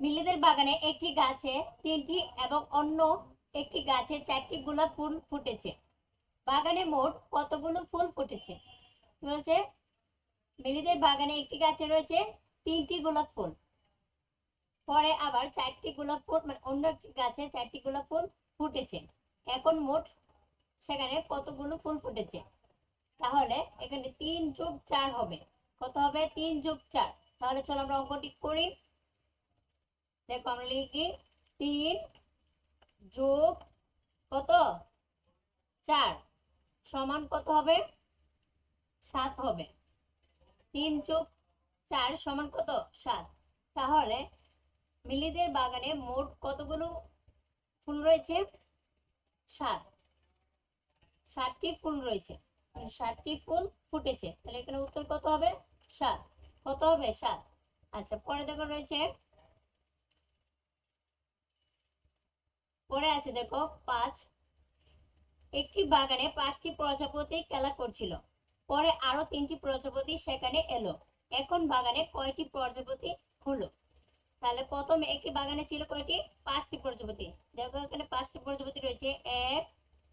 মিলিদের বাগানে একটি গাছে তিনটি এবং অন্য একটি গাছে চারটি গোলাপ ফুল ফুটেছে। বাগানে মোট কতগুলো ফুল ফুটেছে? রয়েছে মিলিদের বাগানে একটি গাছে রয়েছে তিনটি গোলাপ ফুল। পরে আবার চারটি গোলাপ ফুল মানে অন্য একটি গাছে চারটি গোলাপ ফুল ফুটেছে। এখন মোট সেখানে কতগুলো ফুল ফুটেছে? তাহলে এখানে তিন যোগ চার হবে। কত হবে? তিন যোগ চার। তাহলে চলো আমরা অঙ্কটি করি। দেখো আমরা লিখি তিন যোগ কত? চার। সমান কত হবে? সাত হবে। তিন যোগ চার সমান কত? সাত। তাহলে মিলিদের বাগানে মোট কতগুলো ফুল রয়েছে? সাত। সাতটি ফুল রয়েছে। মানে সাতটি ফুল ফুটেছে। তাহলে এখানে উত্তর কত হবে? সাত। কত হবে? সাত। আচ্ছা পরে দেখো রয়েছে। পরে আছে দেখো পাঁচ। একটি বাগানে পাঁচটি প্রজাপতি খেলা করছিল। পরে আরও তিনটি প্রজাপতি সেখানে এলো। এখন বাগানে কয়টি প্রজাপতি হলো? তাহলে প্রথম একটি বাগানে ছিল কয়টি? পাঁচটি প্রজাপতি। দেখো এখানে পাঁচটি প্রজাপতি রয়েছে। এক,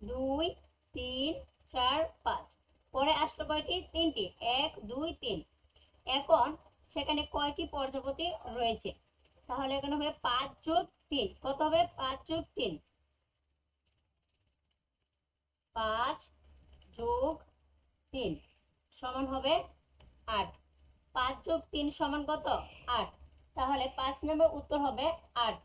দুই, তিন, চার, পাঁচ। পরে আসলো কয়টি? তিনটি। এক, দুই, তিন। এখন সেখানে কয়টি প্রজাপতি রয়েছে? তাহলে এখানে হবে পাঁচ যোগ তিন। কত হবে? পাঁচ যোগ তিন। পাঁচ যোগ তিন সমান হবে আট। পাঁচ যোগ তিন সমান কত? আট। তাহলে পাঁচ নম্বর উত্তর হবে আট।